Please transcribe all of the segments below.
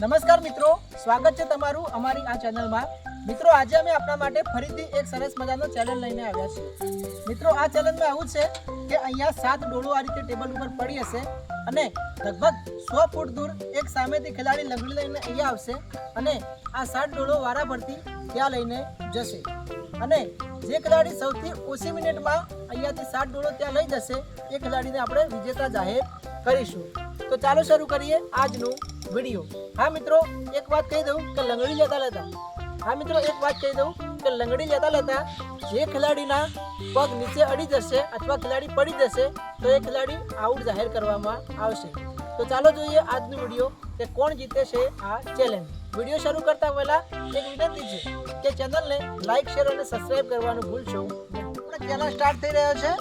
નમસ્કાર મિત્રો, સ્વાગત છે તમારું અમારી આ ચેનલમાં. મિત્રો, આજે અમે આપણા માટે ફરીથી એક સરસ મજાનો ચેલેન્જ લઈને આવ્યા છીએ. મિત્રો, આ ચેલેન્જમાં આવું છે કે અહીંયા સાત ડોળો આ રીતે ટેબલ ઉપર પડી હશે અને લગભગ સો ફૂટ દૂર એક સામેથી ખેલાડી લંગડી લઈને અહીંયા આવશે અને આ સાત ડોળો વારાફરતી ત્યાં લઈને જશે. અને જે ખેલાડી સૌથી ઓછી મિનિટમાં અહીંયાથી સાત ડોળો ત્યાં લઈ જશે, એ ખેલાડીને આપણે વિજેતા જાહેર કરીશું. તો ચાલો શરૂ કરીએ આજનું વીડિયો. હા, મિત્રો, એક વાત કહી દઉં કે લંગડી લેતા લેતા. હા, મિત્રો, એક વાત કહી દઉં કે લંગડી લેતા લેતા જે ખેલાડીના પગ નીચે અડી જશે અથવા ખેલાડી પડી જશે, તો એ ખેલાડી આઉટ જાહેર કરવામાં આવશે. તો ચાલો જોઈએ આજનો વીડિયો કે કોણ જીતે છે આ ચેલેન્જ વીડિયો શરૂ કરતા પહેલા એક વિનંતી છે કે ચેનલને લાઈક શેર અને સબસ્ક્રાઇબ કરવાનું ભૂલશો ચેનલ સ્ટાર્ટ થઈ રહ્યો છે.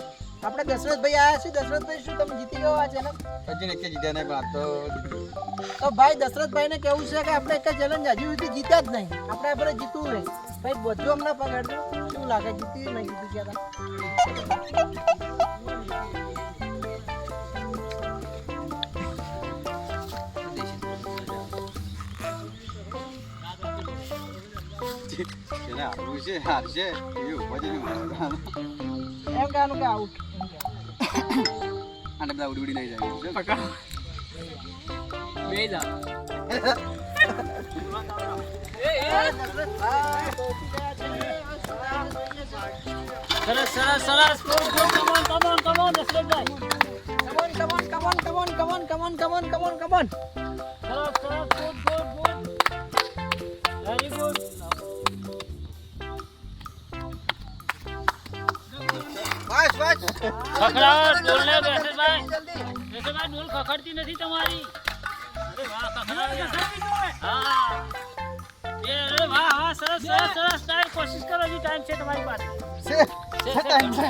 આપણે દશરથભાઈ આવ્યા છે દશરથભાઈ શું તમે જીતી ગયો આ ચેનલ હજી એક જીત્યા નહીં પણ તો તો ભાઈ દશરથભાઈને કેવું છે કે આપણે એક ચેલેન્જ હજુ સુધી જીત્યા જ નહીં. આપણે આપણે જીતવું રહે ભાઈ બધું અમને પકડજો શું લાગે જીતી નહીં જીતી ગયા જેને હારવું છે એવી ઊભા છે તા? એમ કહેવાનું કે આઉટ આને બધા ઉડી ઉડી નહીં જાય બે સરસ સરસ સરસ good good come on come on come on Dasharathbhai come on come on come on come on come on come on come on come on come on સરસ ખખડાવો ડોલ ને દશરથભાઈ દશરથભાઈ ડોલ ખખડતી નથી તમારી. અરે વાહ ખખડાવી હા. એ વાહ વાહ સરસ સરસ સરસ ટાઈમ કોશિશ કરો હજી ટાઈમ છે તમારી પાસે. છે છે, છે, ટાઈમ છે.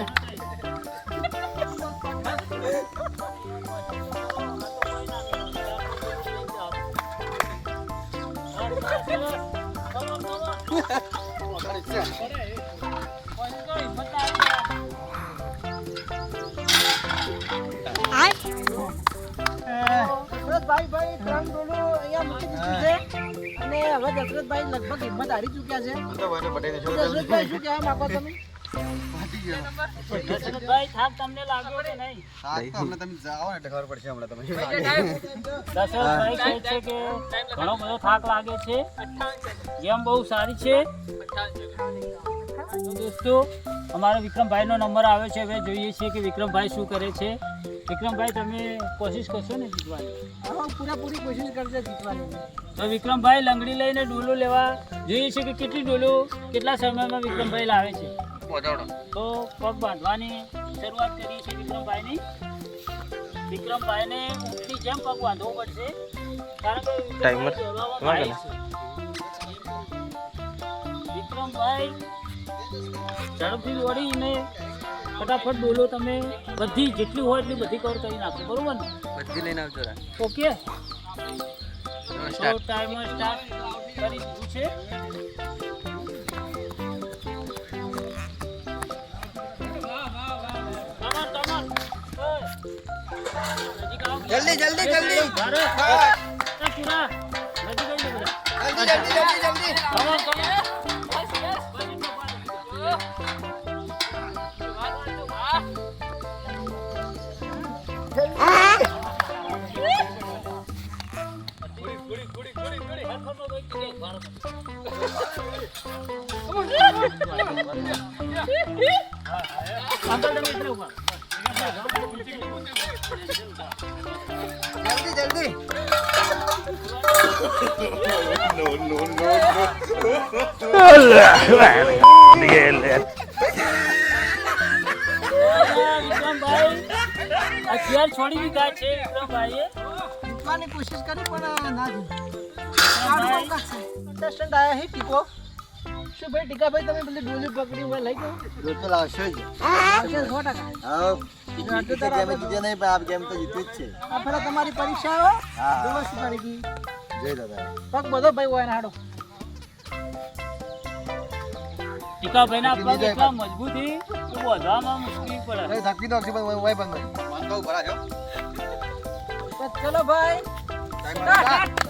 અને હવે દશરથભાઈ લગભગ હિંમત હારી ચૂક્યા છે દશરથભાઈ શું કહેવા માંગો ઘણો બધો થાક લાગે છે ગેમ બહુ સારી છે? તો દોસ્તો અમારા વિક્રમભાઈનો નંબર આવે છે. હવે જોઈએ છીએ કે વિક્રમભાઈ શું કરે છે. વિક્રમભાઈ તમે કોશિશ કરશો ને જીતવાની? પૂરેપૂરી કોશિશ કરશે જીતવાની. તો વિક્રમભાઈ લંગડી લઈને ડોલો લેવા જોઈએ છે કે કેટલી ડોલો કેટલા સમયમાં વિક્રમભાઈ લાવે છે? તો પગ બાંધવાની શરૂઆત કરી છે વિક્રમભાઈની. વિક્રમભાઈને ઊંટની જેમ પગ બાંધવો પડશે કારણ કે છે. વિક્રમભાઈ ઝડપથી દોડીને ફટાફટ બોલો તમે. બધી જેટલી હોય એટલી બધી કવર કરી નાખો. બરોબર ને? બધી લઈને આવજો ઓકે? તો ટાઈમર સ્ટાર્ટ કરી દીધું છે. જલ્દી જલ્દી જલ્દી. પૂરા. જલ્દી જલ્દી જલ્દી જલ્દી. કોશિશ કરી પણ ના જીતી કન્ટેસ્ટન્ટ આયા હે ટીકો શું ભાઈ ટીકાભાઈ તમે પેલી ડોલી પકડી હોય લઈ ગયો રોજ તો લાવશો જ આવશે સો ટકા હા ગેમ જીત્યા નહીં પણ આ ગેમ તો જીતી જ છે આ પેલા તમારી પરીક્ષા હો દિવસ કરી ગઈ જય દાદા પગ બધો ભાઈ હોય ને હાડો ટીકાભાઈના પગ એટલા મજબૂતી વધવામાં મુશ્કેલી પડે થકી દો પણ વાય બંધ તો ભરા છો ચલો ભાઈ Có.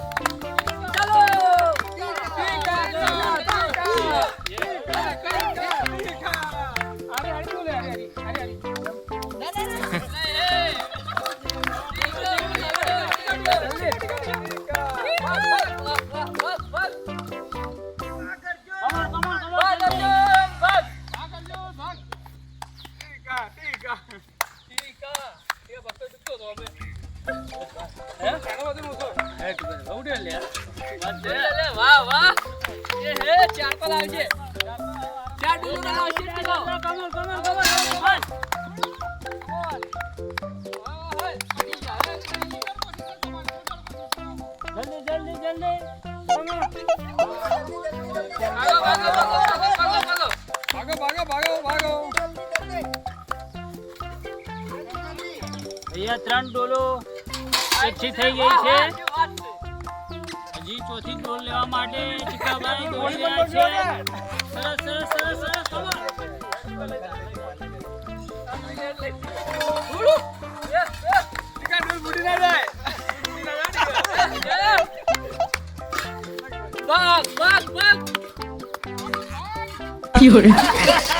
ત્રણ ડોલો એકઠી થઈ ગઈ છે. હજી ચોથી ડોલ લેવા માટે ચિકાભાઈ દોડી રહ્યા છે. સરસ સરસ સરસ સરસ કમર ચીકાભાઈની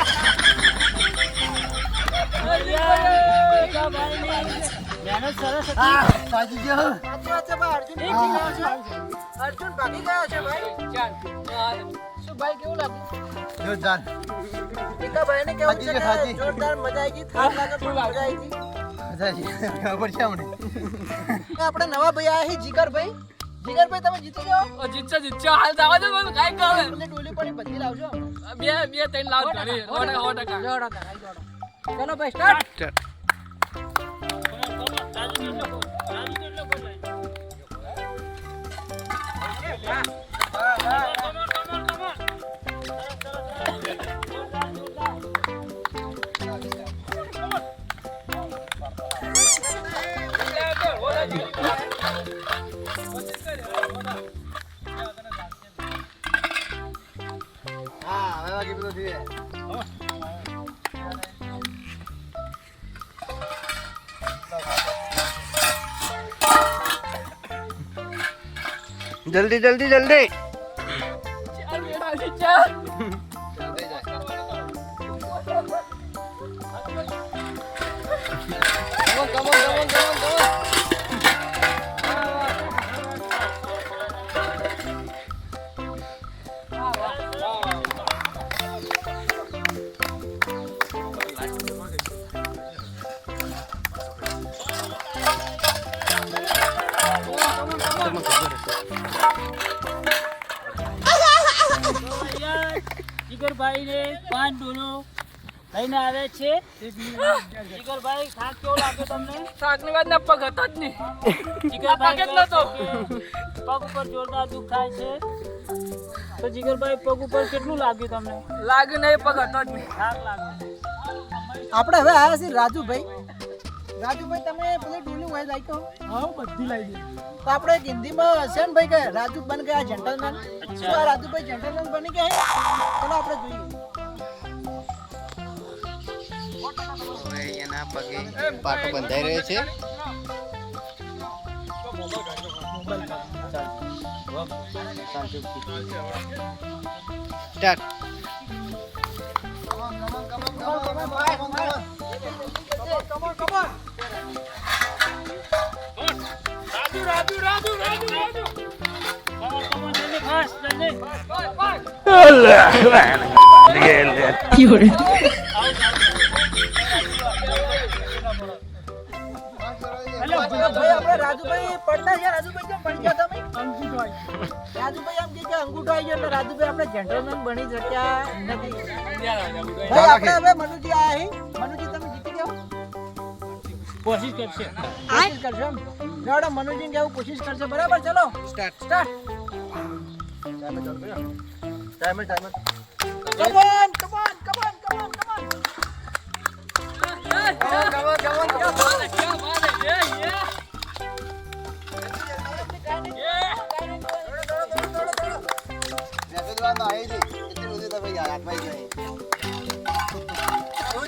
ભાગી ગયો ગયો ભાઈ શું ભાઈ મજા આવી થાક લાગે આપણે નવા ભાઈ આયા છે જીગરભાઈ તમે જીતી જાઓ જીતશે જીતશે હાલ દાવા લાવજો બે બે ત્રણ સો ટકા ભાઈ রাজু রাজু જલ્દી જલ્દી જલ્દી. જીગરભાઈને પાંચ ડોલો લઈને આવે છે. જીગરભાઈ થાક કેવો લાગ્યો તમને? શાકની વાત ના પગ હતો જ નહીં. જીગરભાઈ પગ ઉપર જોરદાર દુખ થાય છે. તો જીગરભાઈ પગ ઉપર કેટલું લાગ્યું તમને? લાગ્યું નહીં પગ હતો જ નહીં. થાક લાગ્યો. આપણે હવે આવ્યા છીએ રાજુભાઈ. રાજુભાઈ તમે પેલી ડોલી હોય લાઈકો હા બધી લાવી દીધી તો આપણે હિન્દીમાં ને ભાઈ કે રાજુ બન ગયા જેન્ટલમેન શું આ રાજુભાઈ જેન્ટલમેન બની ગયા ચલો આપણે જોઈએ. એના પગે પાટો બંધાઈ રહ્યો છે. સ્ટાર્ટ જલ્દી હેલો ભાઈ આપણે રાજુભાઈ પડતા છે રાજુભાઈ કેમ પડી ગયા તમે રાજુભાઈ આમ કે અંગૂઠો આવી ગયો એટલે રાજુભાઈ આપણે જેન્ટલમેન બની શક્યા નથી આપણે હવે કોશિશ કરશે કોશિશ કરશો એમ જાડો મનુજી કેવું કોશિશ કરશે બરાબર ચલો start start timer timer come on come on come on come on come on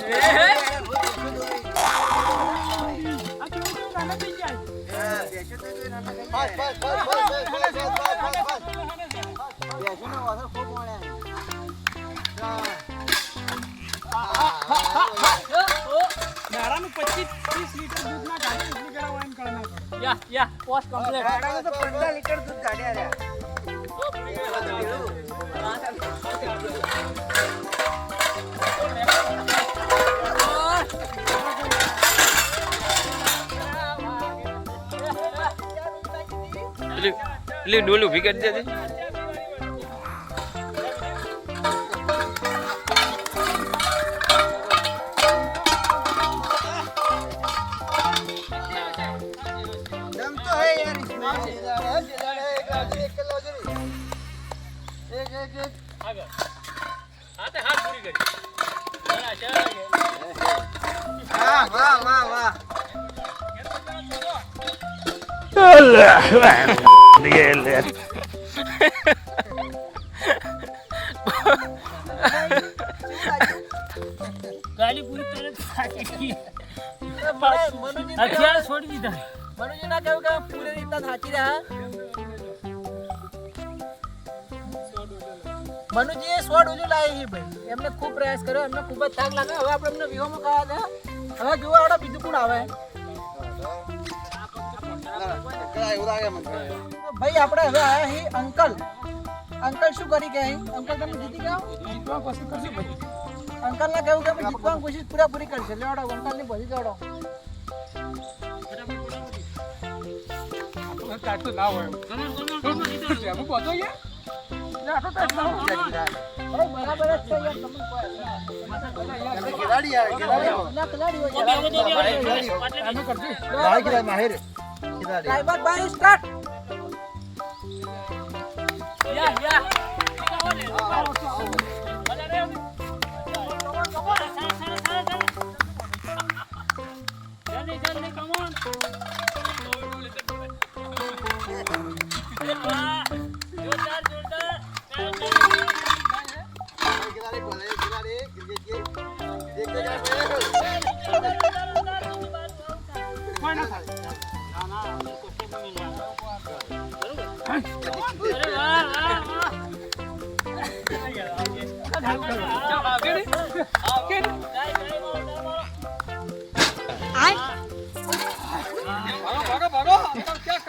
message દાડાનું પચીસ ત્રીસ લીટર દૂધ પંદર લીટર દૂધ કાઢ્યા પેલી પેલી ડોલું ભીગર દેતી વાહ. ગાડી પૂરી ને હથિયાર છોડી દીધા? મનુજી ના કહ્યું કે પૂરી રીતના થાકી રહ્યા? મનુજી એ સો ડોજો લાવી છે ભાઈ. એમને ખૂબ પ્રયાસ કર્યો એમને ખૂબ જ થાક લાગે હવે આપણે એમને વિહોમાં ખાવા દે. હવે જોવા આવડે બીજું કોણ આવે. કરા ભાઈ આપણે હવે આયા હી અંકલ. અંકલ શું કરી ગયા અંકલ તમે જીતી ગયા? જીતવા કરશું ભાઈ. અંકલ ને કહ્યું કે જીતવાની કોશિશ પૂરેપૂરી કરશે. લેવડો અંકલની બધી લેવડો ભાઈ બરાબર જ છે યાર તમે તમે ખેલાડી યાર ખેલાડી હો. ના ખેલાડી હોય ઓકે, યાર. જલ્દી, જલ્દી, come on. વાહ,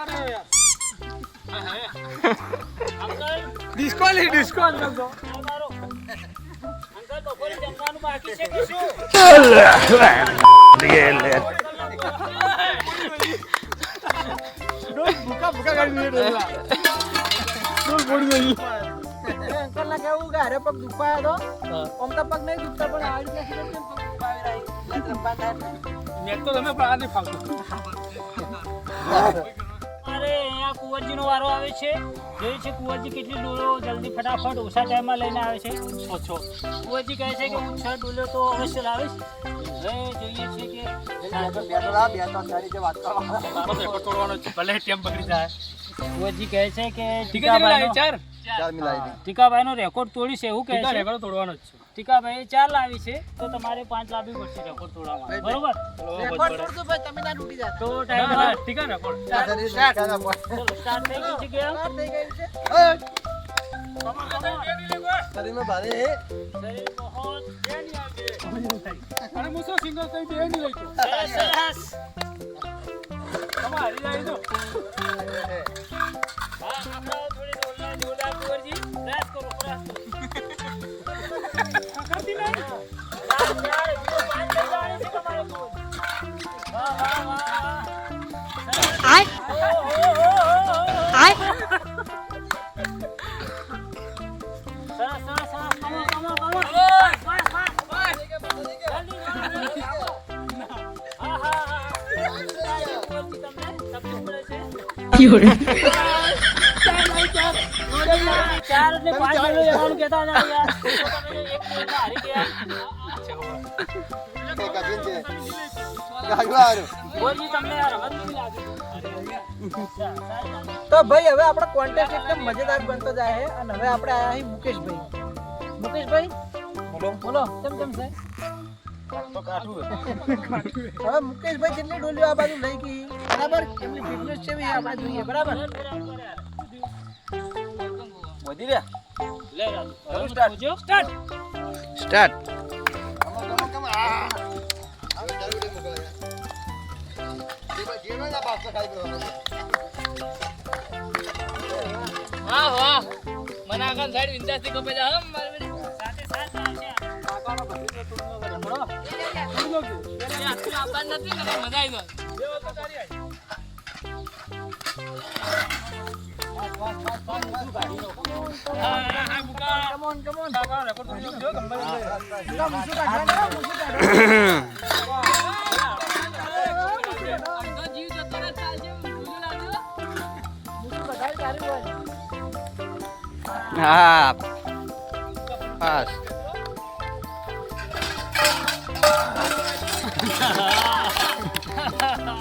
થાય એટલે. મેં તો તમે પણ આને ફાવતું અરે અહીંયા કુંવરજીનો વારો આવે છે. જોયું છે કુંવરજી કેટલી ડોલો જલ્દી ફટાફટ ઓછા ટાઈમમાં લઈને આવે છે. ઓછો. કુંવરજી કહે છે કે હું છ ડોલો તો અવશ્ય લાવીશ. હવે જોઈએ છે કે ભલે ટેમ જાય કુંવરજી કહે છે કે છે ટીકાભાઈનો રેકોર્ડ તોડીશ એવું કહે છે. રેકોર્ડ તોડવાનો જ છે. ટીકાભાઈ ચાર લાવી છે તો તમારે પાંચ લાવી પડશે રેકોર્ડ તોડવામાં. બરોબર? રેકોર્ડ તોડજો ભાઈ તમે ના ડૂબી જતા. તો ટાઈમ છે રેકોર્ડ સ્ટાર્ટ થઈ ગઈ છે. કે? સ્ટાર્ટ થઈ ગઈ છે. શરીરમાં ભારે હે શરીર બહોત અને હું શું સિંગલ કઈ બે નહીં લઈતો સરસ સરસ. તમે હારી જાય તો હા. તો ભાઈ હવે આપણો કોન્ટેસ્ટ એકદમ મજેદાર બનતો જાય છે. અને હવે આપણે આયા છીએ મુકેશભાઈ. મુકેશભાઈ? બોલો. કેમ કેમ છે? હવે મુકેશભાઈ કેટલી ડોલીઓ આ બાજુ લઈ ગઈ? બરાબર? એમની ફિટનેસ છે આપણે જોઈએ બરાબર? વધી રહ્યા? લે રાજુ. હવે જોજો. Start. સ્ટાર્ટ કમો કમો કમો આ આ ચાલુ મોકલાય જે ના બાપ ખાઈ ગયો હા વાહ. મને આગળ સાઈડ વિંદાસથી કપે જા હમ હા. પાસ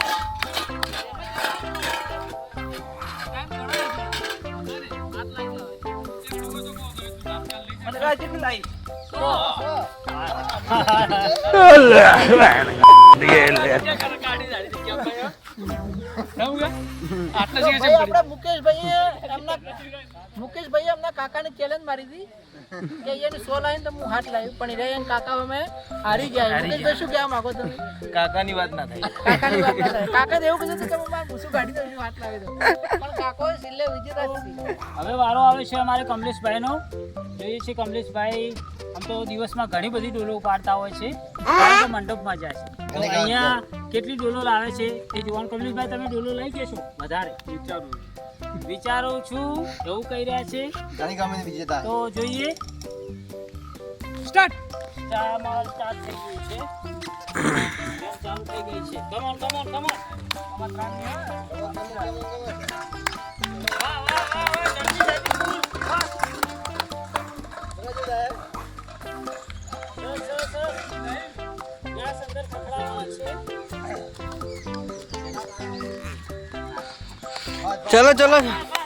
મુકેશભાઈ એમના કાકા ને ચેલેન્જ મારી હતી. કે સો લાઈન તો હું હાથ લાવ્યું પણ કાકા અમે હારી ગયા. મુકેશભાઈ શું કહેવા માંગો તમે? કાકાની વાત ના થાય. કાકાની વાત ના થાય. કાકા એવું કીધું કે હું મારું ભૂસું કાઢી દઉં હાથ લાવી દઉં? પણ કાકો છેલ્લે વિજેતા હવે વારો આવે છે અમારે કમલેશભાઈનો. જોઈએ છે કમલેશભાઈ આમ તો દિવસમાં ઘણી બધી ડોલો ઉપાડતા હોય છે. મંડપમાં જાય છે. અહીંયા કેટલી ડોલો લાવે છે એ જોવાનું. કમલેશભાઈ તમે ડોલો લઈ ગયા છો? વધારે. વિચારું છું એવું કહી રહ્યા છે. ઘણી ગમે વિજેતા. તો જોઈએ. સ્ટાર્ટ ચામાં સ્ટાર્ટ થઈ ગયું છે. ચાલુ થઈ ગઈ છે. કમોન કમોન કમોન આમાં વાહ, વાહ, વાહ, વાહ, જલ્દી, જલ્દી, ફૂલ, વાહ. સરસ, સરસ, સરસ. અંદર પકડાવવાનો છે. ચલો ચલો.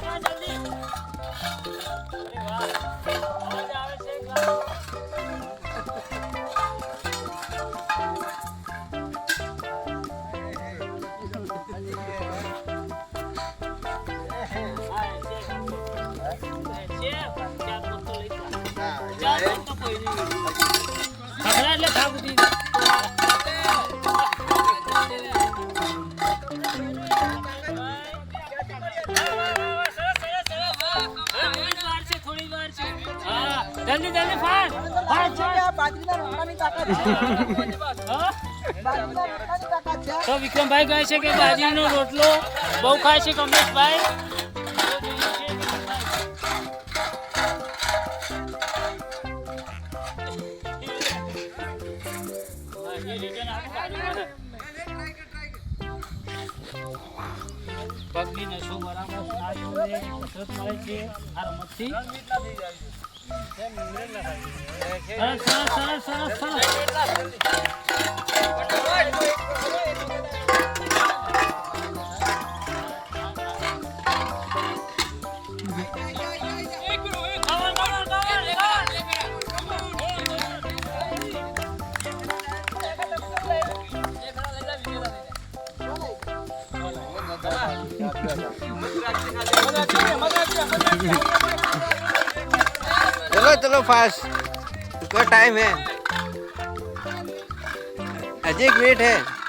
છે. બાજરીના રોટલાની તાકાત છે. તો વિક્રમભાઈ કહે છે કે બાજરીનો રોટલો બહુ ખાય છે કમલેશભાઈ. પગની નસો બરાબર કસરત મળે છે આ રમતથી સરસ સરસ સરસ સરસ. टाइम है अजय एक मिनट है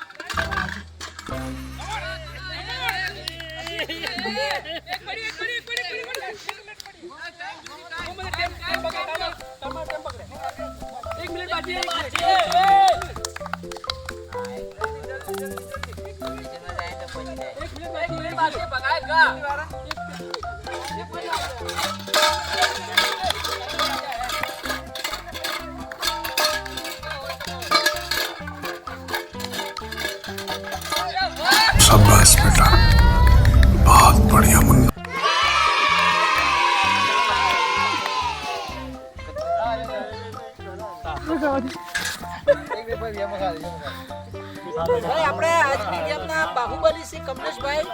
શ્રી કમલેશભાઈ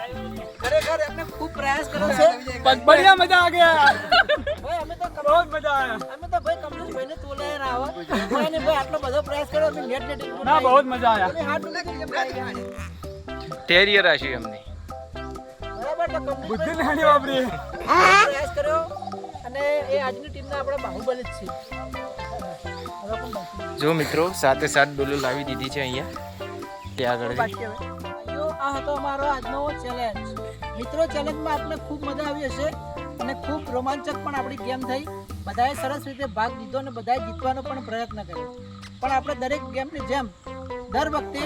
ખરેખર એમને ખૂબ પ્રયાસ કર્યો છે. બઢિયા મજા આ ગયા ભાઈ અમે તો બહુ મજા આયા અમે તો ભાઈ કમલેશભાઈને તોલે રાવા ભાઈ ભાઈ આટલો બધો પ્રયાસ કર્યો અમે નેટ નેટ ના બહુ મજા આયા હાટ ટેરિયર આશી અમને બરાબર તો બુદ્ધિ નાની વાપરી. પ્રયાસ કર્યો અને એ આજની ટીમના આપણે બાહુબલી જ છે. જો મિત્રો સાથે સાત ડોલો લાવી દીધી છે અહીંયા. ત્યાં આગળ આ હતો અમારો આજનો ચેલેન્જ મિત્રો ચેલેન્જમાં આપને ખૂબ મજા આવી હશે અને ખૂબ રોમાંચક પણ આપણી ગેમ થઈ. બધાએ સરસ રીતે ભાગ લીધો અને બધાએ જીતવાનો પણ પ્રયત્ન કર્યો. પણ આપણે દરેક ગેમની જેમ દર વખતે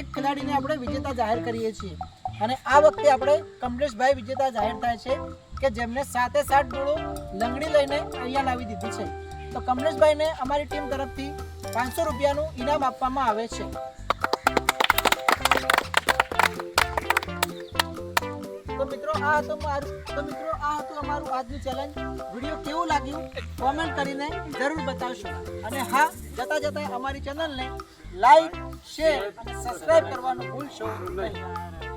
એક ખેલાડીને આપણે વિજેતા જાહેર કરીએ છીએ. અને આ વખતે આપણે કમલેશભાઈ વિજેતા જાહેર થાય છે કે જેમને સાતે સાત ડોળો લંગડી લઈને અહીંયા લાવી દીધી છે. તો કમલેશભાઈને અમારી ટીમ તરફથી પાંચસો રૂપિયાનું ઇનામ આપવામાં આવે છે. તો મિત્રો આ હતો મારું તો મિત્રો આ હતું અમારું આજનું ચેલેન્જ વીડિયો કેવું લાગ્યું? કોમેન્ટ કરીને જરૂર બતાવશો. અને હા, જતા જતા અમારી ચેનલને લાઈક શેર અને સબસ્ક્રાઇબ કરવાનું ભૂલશો નહીં.